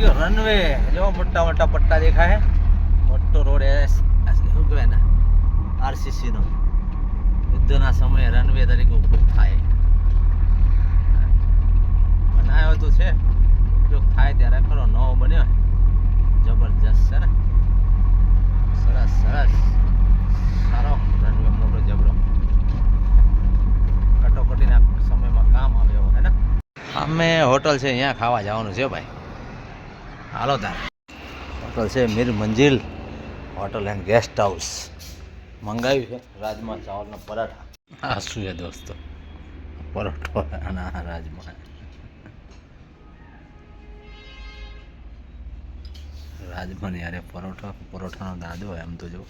ગયો રનવે જો મોટા મોટા પટ્ટા દેખાય મોટો રોડ શું કહેવાય ને આરસીસી નો. યુદ્ધના સમયે રનવે તરીકે ઉપયોગ થાય. બનાવ્યો તો છે, ઉપયોગ થાય ત્યારે ખરો નવો બન્યો જબરજસ્ત છે ને? સરસ સરસ. સારો રનવે મોટો જબરો કટોકટીના સમયમાં કામ આવે એવો, હે ને? અમે હોટલ છે, અહીંયા ખાવા જવાનું છે ભાઈ. હાલો તાર. હોટલ છે Mir Manzil hotel and guest house. મંગાવ્યું છે રાજમા ચાવલના પરાઠા. હા શું છે દોસ્તો? પરોઠો અને રાજમા. રાજમાન યારે પરોઠો પરોઠાનો દાદો હોય એમ તો જો.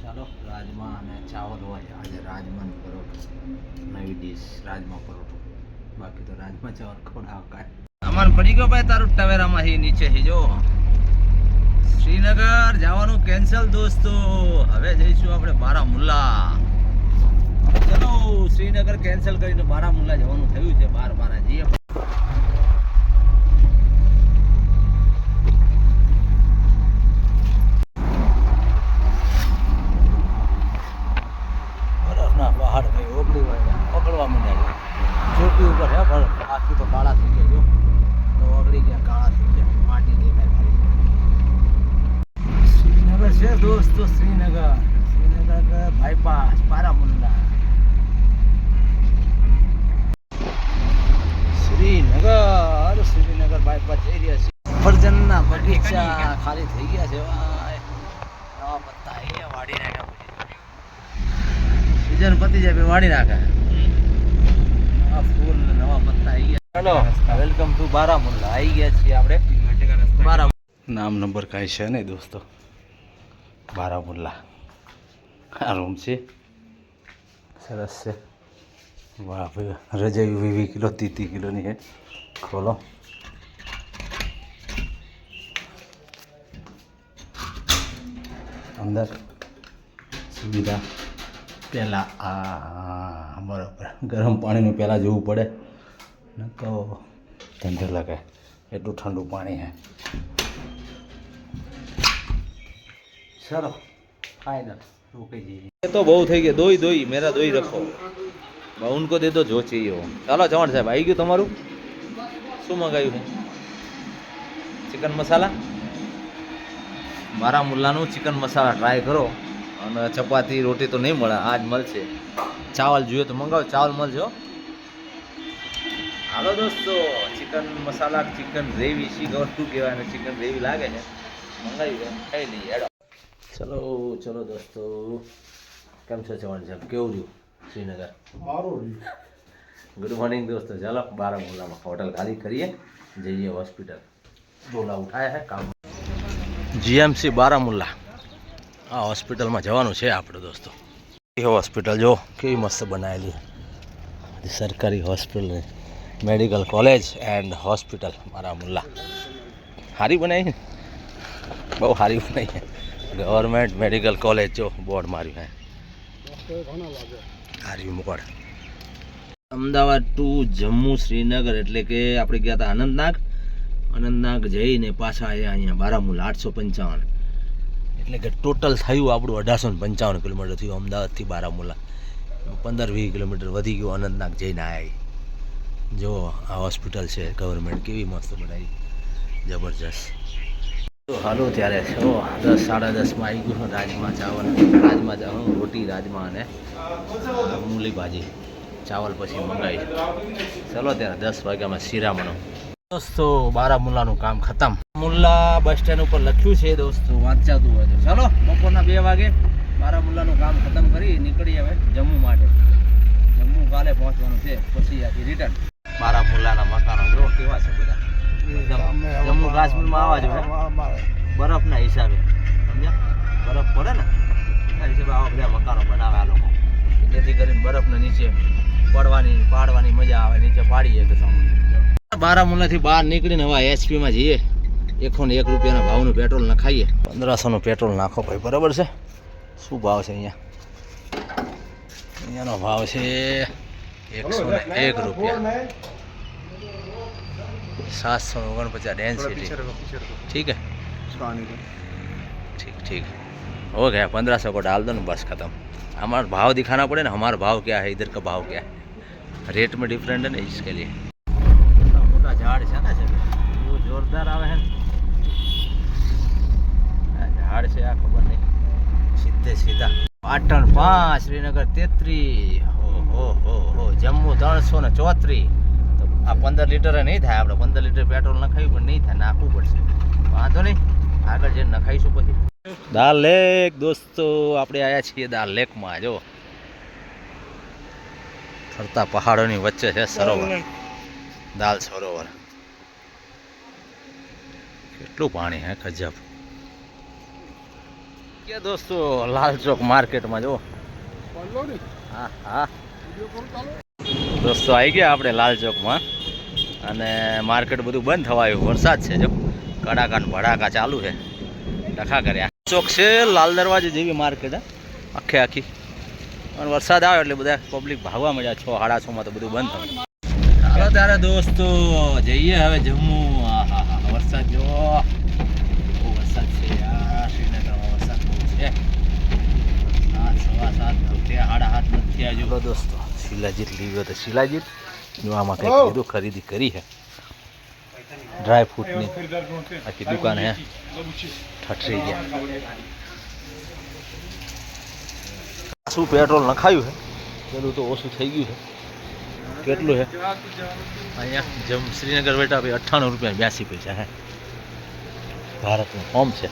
ચાલો રાજમા અને ચાવલ હોય. આજે રાજમા પરોઠો. નવી ડીશ રાજમા પરોઠો. બાકી તો રાજમા ચાવલ ખવડાવ કાંઈ? અમાર પડી ગયો ભાઈ તારું ટવેરામાં હી નીચે હી, જો. શ્રીનગર જવાનું કેન્સલ દોસ્તો. હવે જઈશું આપણે બારામુલ્લા. ચલો, શ્રીનગર કેન્સલ કરીને બારામુલ્લા જવાનું થયું છે બાર બારા. જઈએ બરફના પહાડ કઈ ઓગળી હોય ઓગળવા માંડ્યા છે ચોટી ઉપર હે બરફ આખી તો કાળા થઈ ગયા જો તો ઓગળી ગયા કાળા થઈ ગયા માટી દેખાય ખાલી શ્રીનગર છે દોસ્તો શ્રીનગર શ્રીનગર બાયપાસ બારામુલ્લા શ્રીનગર શ્રીનગર બાયપાસ જઈ રહ્યા છે સફરજનના બગીચા ખાલી થઈ ગયા છે નવા પત્તા એ વાડી નાખ્યા પછી. સીઝન પતી જાય વાડી નાખે. આ ફૂલ નવા પત્તા આવી ગયા. હેલો. Welcome to Baramulla. આવી ગયા છીએ આપણે. બારામુલ્લા. નામ નંબર કાંઈ છે નહીં દોસ્તો. બારામુલ્લા. આ રૂમ છે. સરસ છે. વાહ ભાઈ. રજાઈ વીવી કિલો ત્રીસ કિલોની છે. ખોલો. અંદર સુવિધા પહેલાં આ બરાબર. ગરમ પાણીનું પહેલાં જોવું પડે. ન તો ધંધે લાગે. એટલું ઠંડુ પાણી હે. ચલો ફાઇનલ રોકાઈ જઈએ. તો બહુ થઈ ગયો. દોઈ દોઈ, મેરા દોઈ રખો. ઉનકો દે તો જો चाहिए હો. ચાલો ચવાણ સાહેબ આવી ગયું તમારું? શું મંગાવ્યું છે ચિકન મસાલા મારા મુલ્લાનું ચિકન મસાલા ટ્રાય કરો. અને ચપાતી રોટી તો નહીં મળે આજ મળશે. ચાવલ જોઈએ તો મંગાવો ચાવલ મળજો હાલો દોસ્તો ચિકન મસાલા ચિકન ગ્રેવી શી ખબર શું કહેવાય અને ચિકન ગ્રેવી લાગે છે. મંગાવી દે ખાઈ લઈએ ચલો ચલો દોસ્તો. કેમ છો ચવાણ સાહેબ? કેવું રહ્યું શ્રીનગર? ગુડ મોર્નિંગ દોસ્તો. ચાલો બારામુલ્લામાં હોટલ ખાલી કરીએ. જઈએ હોસ્પિટલ બોલા ઉઠાયા હે કામ જીએમસી બારામુલ્લા. આ હોસ્પિટલમાં જવાનું છે આપણે દોસ્તો. એ હોસ્પિટલ જો? કેવી મસ્ત બનાવેલી. સરકારી hospital medical college and hospital Baramulla. સારી બનાવી બહુ સારી બનાવી ગવર્મેન્ટ મેડિકલ કોલેજ જો, બોર્ડ માર્યું હે. હારી મોડ. અમદાવાદ ટુ જમ્મુ શ્રીનગર એટલે કે આપણે ગયા હતા અનંતનાગ અનંતનાગ જઈને પાછા આવ્યા અહીંયા બારામુલા આઠસો પંચાવન. એટલે કે ટોટલ થયું આપણું અઢારસો ને પંચાવન કિલોમીટર થયું અમદાવાદથી બારામુલા. પંદર વીસ કિલોમીટર વધી ગયું, અનંતનાગ જઈને આવ્યા જો આ હોસ્પિટલ છે ગવર્મેન્ટ કેવી મસ્ત બનાવી. જબરજસ્ત. તો હાલો ત્યારે છો દસ, સાડા દસમાં આવી ગયું રાજમા ચાવલ. રાજમા ચાવલ રોટી રાજમા અને મૂલી ભાજી ચાવલ પછી મંગાવી. ચલો ત્યારે દસ વાગ્યામાં શિરામણો. દોસ્તો બારામુલ્લાનું કામ ખતમ. મુલ્લા બસ સ્ટેન્ડ ઉપર લખ્યું છે દોસ્તો વાંચાતું હોય તો. ચાલો બપોરના બે વાગે બારામુલ્લાનું કામ ખતમ કરી નીકળી હવે જમ્મુ માટે. જમ્મુ કાલે પહોંચવાનું છે પછી આથી રિટર્ન બારામુલ્લાના મકાનો જો કેવા છે બધા. જમ્મુ કાશ્મીરમાં આવા જોઈએ બરફના હિસાબે. સમજ્યા? બરફ પડે ને? એના હિસાબે આવા બધા મકાનો બનાવે આ લોકો. જેથી કરીને બરફને નીચે પડવાની પાડવાની મજા આવે નીચે પાડીએ કે બારામુલ્લાથી બહાર નીકળીને હવે એચપીમાં જઈએ એકસો ને એક રૂપિયાના ભાવનું પેટ્રોલ નખાઈએ પંદરસોનું પેટ્રોલ નાખો ભાઈ બરાબર છે શું ભાવ છે અહીંયા અહીંયાનો ભાવ છે એકસો ને એક રૂપિયા सात सौ ओगनपचास डेंसिटी ठीक है ठीक ठीक हो गया पंद्रह सौ को डाल दो ना बस खत्म हमारा भाव दिखाना पड़े ना हमारा भाव क्या है इधर का भाव क्या है रेट में डिफरेंट है ना इसके लिए જોરદાર આવે છે. ઝાડ છે આ ખબર નહીં. સીધે સીધા. પાટણ પાંચ શ્રીનગર તેત્રીસ. હો હો હો હો. જમ્મુ ત્રણસો ને ચોત્રીસ. તો આ પંદર લીટરે નહીં થાય આપણે. પંદર લીટર પેટ્રોલ નખાવ્યું પણ નહીં થાય. નાખવું પડશે. વાંધો નહીં. આગળ જઈને નખાઈશું પછી. દાલ લેક દોસ્તો. આપણે આવ્યા છીએ દાલ લેકમાં જો. ફરતા પહાડોની વચ્ચે છે સરોવર. દાલ સરોવર. કેટલું પાણી હે ગજબ કે દોસ્તો, લાલ માર્કેટમાં જો. દોસ્તો આવી ગયા આપણે લાલ અને માર્કેટ બધું બંધ થવાયું. વરસાદ છે જો. કડાકા ભડાકા ચાલુ છે. ડખા કર્યા. ચોક છે લાલ દરવાજે જેવી માર્કેટ આખે આખી. અને વરસાદ આવે એટલે બધા પબ્લિક ભાગવા મળ્યા છ, સાડા છ માં તો બધું બંધ થયું ચાલો ત્યારે દોસ્તો, જઈએ હવે જમ્મુ વરસાદ જો બહુ વરસાદ છે યાર શ્રીનગરમાં વરસાદ બહુ છે સાત સવા સાત થયા સાડા સાત નથી હજુ દોસ્તો શિલાજીત લીધો તો શિલાજીત જો આમાં કંઈક કીધું ખરીદી કરી છે ડ્રાય ફ્રૂટની આખી દુકાન હે ઠઠરી ગયા શું પેટ્રોલ નખાયું છે પેલું તો ઓછું થઈ ગયું છે કેટલું છે અહીંયા જમ શ્રીનગર બેઠા ભાઈ અઠ્ઠાણું રૂપિયા બ્યાસી પૈસા હે ભારતનું હોમ છે.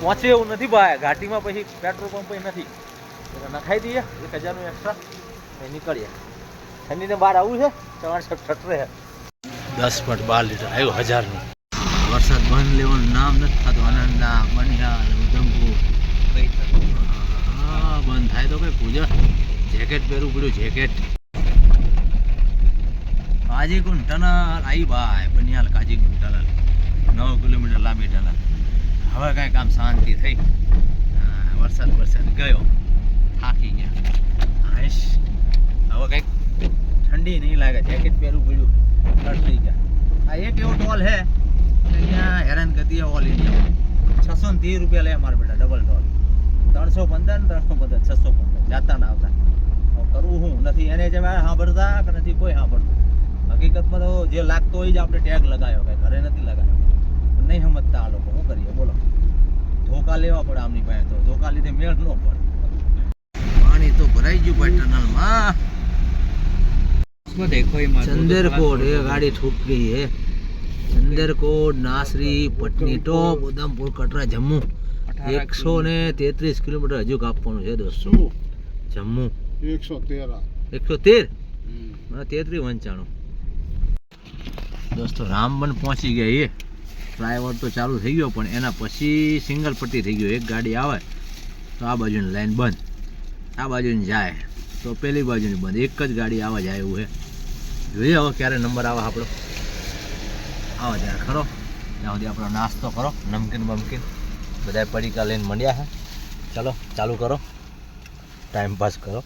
પહોંચે એવું નથી ભાઈ. ઘાટીમાં પછી પેટ્રોલ પંપ નથી. નખાઈ દઈએ. એક હજારનું એક્સ્ટ્રા પછી નીકળીએ. ઠંડીને બહાર આવવું છે. તમારે સબ ઠટરે દસ પોઈન્ટ બાર લીટર આવ્યું હજારનું. વરસાદ બંધ લેવાનું નામ નથી થતું. આનંદના બનિયાલ ઉધમપુર. હા બંધ થાય તો કઈ પૂજા. જેકેટ પહેરવું પડ્યું જેકેટ. કાજીકુંડ ટનલ. આવી ભાઈ બનિયાલ કાજીકુંડ ટનલ. નવ કિલોમીટર લાંબી ટનલ હવે કાંઈક આમ શાંતિ થઈ. હા, વરસાદ વરસાદ ગયો. થાકી ગયા. હાઈશ હવે કંઈક ઠંડી નહીં લાગે. જેકેટ પહેરવું પડ્યું. ઠંડ ગયા. આ એક એવો ટોલ કે અહીંયા હેરાન ગતિ ઓલ ઇન્ડિયા છસો ને ત્રીસ રૂપિયા લે મારા બેટા ડબલ ટોલ. ત્રણસો પંદર ને ત્રણસો પંદર છસો પંદર. જાતા ના આવતા. કરવું હું? નથી. એને જે સાંભળતા કે નથી કોઈ સાંભળતું. હકીકતમાં તો જે લાગતો હોય જ આપણે ટેગ લગાવ્યો કે ઘરે નથી લગાવ્યો નહીં સમજતા આ લોકો. શું કરીએ? બોલો. ધોકા લેવા પડે આમની પાસે તો. ધોકા લીધે મેળ ન પડે. પાણી તો ભરાઈ ગયું ભાઈ ટનલમાં. ચંદરકોટ એ ગાડી છૂટ ગઈ હે. ચંદરકોટ નાસરી પટની ટોપ ઉધમપુર કટરા જમ્મુ. એકસો ને તેત્રીસ કિલોમીટર હજુ કાપવાનું છે દોસ્તો. જમ્મુ. એકસો તેર. એકસો તેર? તેત્રીસ પંચાણું દોસ્તો રામબન પહોંચી ગયા એ ફ્લાયઓવર તો ચાલુ થઈ ગયો, પણ એના પછી સિંગલ પટ્ટી થઈ ગયો. એક ગાડી આવે, તો આ બાજુની લાઈન બંધ. આ બાજુની જાય, તો પેલી બાજુની બંધ. એક જ ગાડી આવે જાય એવું છે જોઈએ હવે ક્યારે નંબર આવે આપણો. આવો ત્યારે ખરો. ત્યાં સુધી આપણો નાસ્તો કરો. નમકીન બમકીન. બધા પડીકા લઈને મંડ્યા છે ચાલો, ચાલુ કરો. ટાઈમ પાસ કરો.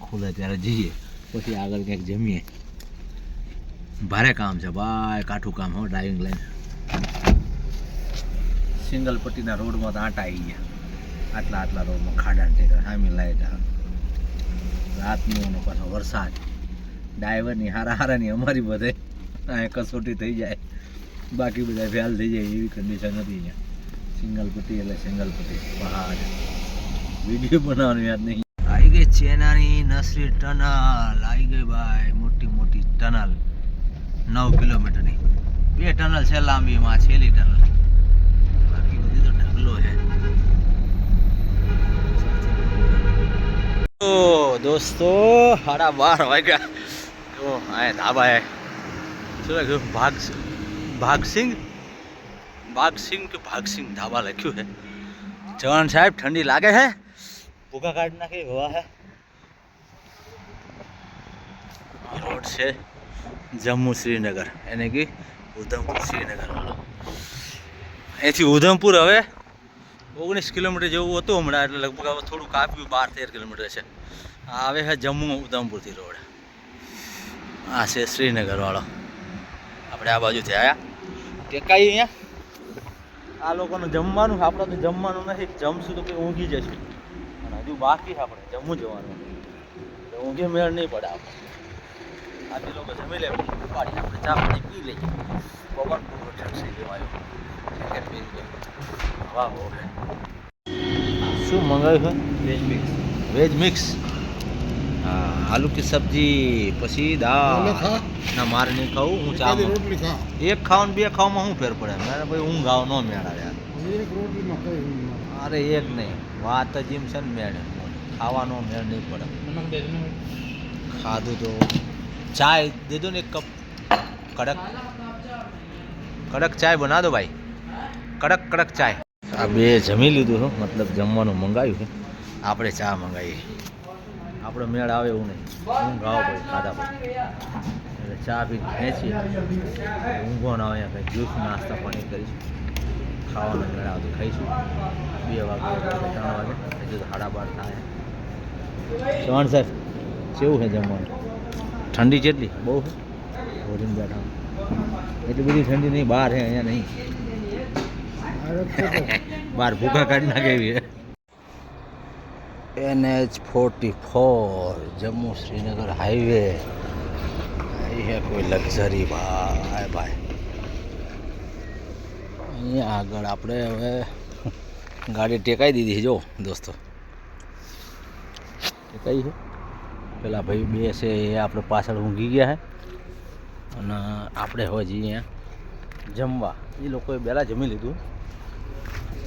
ખુલે ત્યારે જઈએ. પછી આગળ ક્યાંક જમીએ. ભારે કામ છે. ભાઈ, કાઠું કામ હો ડ્રાઇવિંગ લાઈન સિંગલ પટ્ટીના રોડમાં તો આંટા આવી ગયા. આટલા આટલા રોડમાં ખાડા ટેકર સામી લાઈટ રાતનો અને પાછો વરસાદ. ડ્રાઈવરની હારા હારાની અમારી બધે. અહીંયા કસોટી થઈ જાય. બાકી બધા ફેલ થઈ જાય એવી કન્ડિશન હતી અહીંયા. સિંગલ પટ્ટી એટલે સિંગલ પટ્ટી પહાડ. વીડિયો બનાવવાનું યાદ નહીં. આવી ગઈ ચેનાની નસરી ટનલ. આવી ગઈ ભાઈ મોટી મોટી ટનલ. નવ કિલોમીટરની. બે ટનલ છે લાંબીમાં છેલ્લી ટનલ. બધી તો ઢગલો છે તો દોસ્તો સાડા બાર વાગ્યા જો આ ધાબા હે શું લખ્યું ભાગ ભાગસિંગ ભાગસિંગ કે ભાગસિંગ ધાબા લખ્યું છે જવાન સાહેબ ઠંડી લાગે છે ભૂખા કાઢી નાખી હવા છે આ રોડ છે જમ્મુ શ્રીનગર એને કે ઉધમપુર શ્રીનગર વાળો અહીંથી ઉધમપુર હવે ઓગણીસ કિલોમીટર જેવું હતું હમણાં, એટલે લગભગ હવે થોડું કાપ્યું, બાર તેર કિલોમીટર છે. આવે છે જમ્મુ ઉધમપુરથી રોડ. આ છે શ્રીનગરવાળો. આપણે આ બાજુથી આવ્યા ટેકાઈ અહીંયા? આ લોકોનું જમવાનું આપણે તો જમવાનું નથી, જમશું તો કંઈ ઊંઘી જશું. અને હજુ બાકી છે આપણે જમવું જવાનું. ઊંઘી ઊંઘે મેળ નહીં પડે આપણે આજે લોકો જમી લે ઉપાડી આપણે ચા પાણી પી લઈએ. બપોર પૂરો જેકેટ પહેરી લે વાહ ઓકે શું મંગાવ્યું છે? વેજ મિક્સ વેજ મિક્સ હા આલુ કી સબ્જી પછી દાળ. ના મારે નહીં ખાવું હું ચા એક ખાવ ને બે ખાવામાં શું ફેર પડે? મારે ભાઈ ઊંઘ આવ ન મેળા યાર. અરે એક નહીં. વાત જ એમ છે ને મેળ. ખાવાનો મેળ નહીં પડે. ખાધું તો. ચાય દીધો ને એક કપ. કડક. કડક ચાય બના દો ભાઈ. કડક કડક ચાય. આ બે જમી લીધું છે, મતલબ જમવાનું મંગાવ્યું છે. આપણે ચા મંગાવી આપણો મેળ આવે એવું નહીં. ઊંઘ આવો પડે ખાધા પડે એટલે ચા પી ખેંચીએ. ઊંઘો ના આવે, કંઈ જ્યુસ, નાસ્તા પાણી કરીશું. ખાવાનો મેળ આવે ખાઈશું. બે વાગે, ત્રણ વાગે હજુ તો બાર થાય. ચૌહાણ સાહેબ, કેવું છે જમવાનું? ઠંડી કેટલી? બહુ ભોજન બેઠા. એટલી બધી ઠંડી નહીં, બહાર છે, અહીંયા નહીં. બહાર ભૂખા કાઢી નાખેવી NH N H forty four, Jammu Srinagar highway. અહીંયા કોઈ લક્ઝરી ભાઈ ભાઈ. અહીંયા આગળ આપણે હવે ગાડી ટેકાઈ દીધી છે, જો દોસ્તો. ટેકાઈ છે. પેલા ભાઈ બે છે, એ આપણે પાછળ ઊંઘી ગયા છે. અને આપણે હવે જઈએ જમવા. એ લોકોએ પહેલાં જમી લીધું.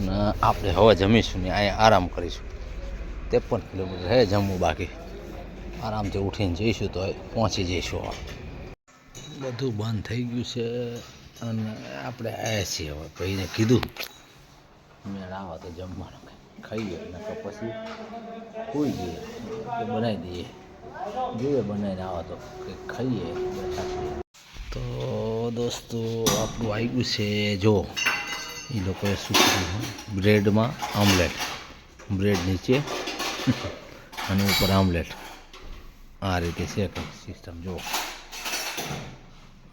ને આપણે હવે જમીશું ને અહીંયા આરામ કરીશું. ત્રેપન કિલોમીટર હે જમવું બાકી. આરામથી ઉઠીને જઈશું તો પહોંચી જઈશું હવે. બધું બંધ થઈ ગયું છે અને આપણે આવ્યા છીએ હવે. ભાઈને કીધું મેળ આવો તો જમવાનું ખાઈએ નકર પછી કોઈ જઈએ બનાવી દઈએ. જોઈએ બનાવીને આવો તો કંઈક ખાઈએ. તો દોસ્તો, આપણું આવ્યું છે, જો એ લોકોએ શું બ્રેડમાં આમલેટ. બ્રેડ નીચે અને ઉપર આમલેટ. આ રીતે છે સિસ્ટમ, જુઓ.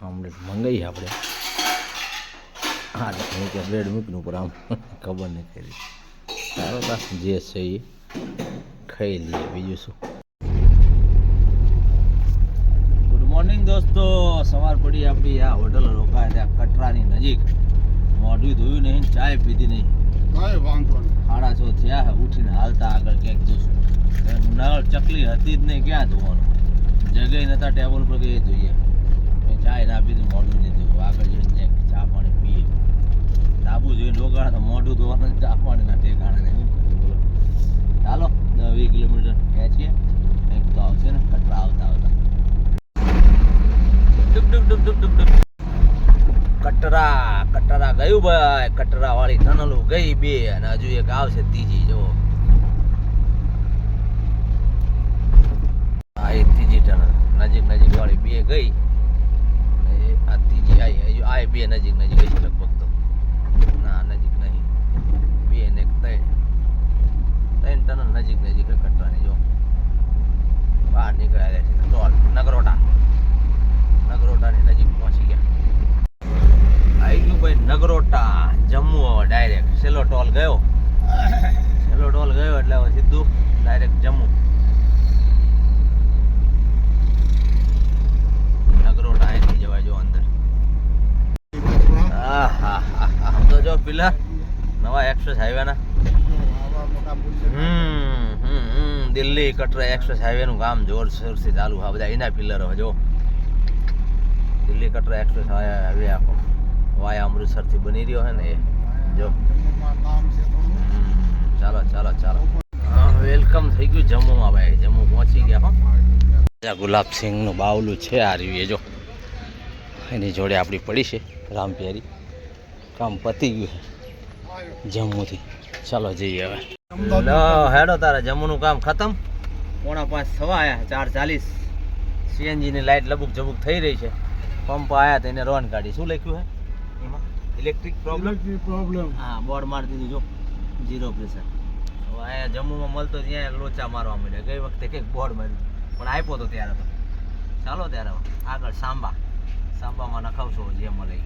આમલેટ મંગાવી આપણે. હા નીચે બ્રેડ મૂકીને ઉપર આમ ખબર નહીં કરી. સારો બસ જે છે એ ખાઈ લઈએ. બીજું શું? ગુડ મોર્નિંગ દોસ્તો. સવાર પડી આપણી આ હોટલ રોકાય ત્યાં કટરાની નજીક. મોઢું ધોયું નહીં ચાય પીધી નહીં. કઈ વાંધો નહીં. સાડા છ થયા ઉઠીને હાલતા આગળ ક્યાંક જોશું. નળ ચકલી હતી જ નહીં ક્યાં ધોવાનું? જગ્યાએ નતા ટેબલ પર કે જોઈએ ચાય ના પીધું મોઢું નહીં ધોયું. આગળ જઈને ક્યાંક ચા પાણી પીએ. ડાબુ જોઈને રોકાણ તો મોઢું ધોવાનું ચા પાણીના ઠેકાણે નહીં. ચાલો દસ વીસ કિલોમીટર ખેંચીએ કંઈક તો આવશે ને કટરા આવતા આવતા ડુબ ડુબ ડુબ ડુબ ડુબ ડુબ કટરા કટરા ભાઈ કટરા વાળી ટનલો ગઈ બે અને હજુ એક આવશે ત્રીજી જો આ ત્રીજી ટનલ નજીક નજીક વાળી બે ગઈ. આ ત્રીજી આવી હજુ આ બે નજીક નજીક હશે લગભગ તો ના નજીક નહીં બે ને એક ત્રણ ત્રણ ટનલ નજીક નજીક છે કટરાની જો બહાર નીકળ્યા છે ટોલ નગરોટા નગરોટાની નજીક પહોંચી ગયા આવી ગયું ભાઈ નગરોટા જમ્મુ હવે ડાયરેક્ટ છેલ્લો ટોલ ગયો. છેલ્લો ટોલ ગયો એટલે હવે સીધું ડાયરેક્ટ જમ્મુ. નગરોટા અહીંથી જવાય જો અંદર. હા હા હા તો જો પેલા નવા એક્સપ્રેસ હાઈવેના. દિલ્હી કટરા એક્સપ્રેસ હાઈવેનું કામ જોરશોરથી ચાલુ. હા, બધા એના પિલર જો. દિલ્હી કટરા એક્સપ્રેસ હાઈવે આખો. વાયા અમૃતસરથી બની રહ્યો છે ને એ. જો. ચાલો ચાલો ચાલો. વેલકમ થઈ ગયું જમ્મુમાં ભાઈ. જમ્મુ પહોંચી ગયા હો. ગુલાબસિંહનું બાવલું છે આ રહ્યું એ જો. એની જોડે આપણી પડી છે રામપ્યારી કામ પતી ગયું છે જમ્મુથી. ચાલો જઈએ હવે. હેડો તારે. જમ્મુનું કામ ખતમ. પોણા પાંચ સવા આયા ચાર ચાલીસ. સીએનજીની લાઇટ લબુક જબુક થઈ રહી છે. પંપ આયા તો એને રોન કાઢી. શું લખ્યું છે એમાં ઇલેક્ટ્રિક પ્રોબ્લેમ પ્રોબ્લેમ હા બોર્ડ મારી દીધું જો. જીરો પ્રેશર હવે અહીંયા જમ્મુમાં મળતો ત્યાં લોચા મારવા માંડ્યા. ગઈ વખતે કંઈક બોર્ડ માર્યું. પણ આપ્યો તો ત્યારે તો. ચાલો ત્યારે આગળ સાંબા સાંબામાં નખાવશો જે મળે.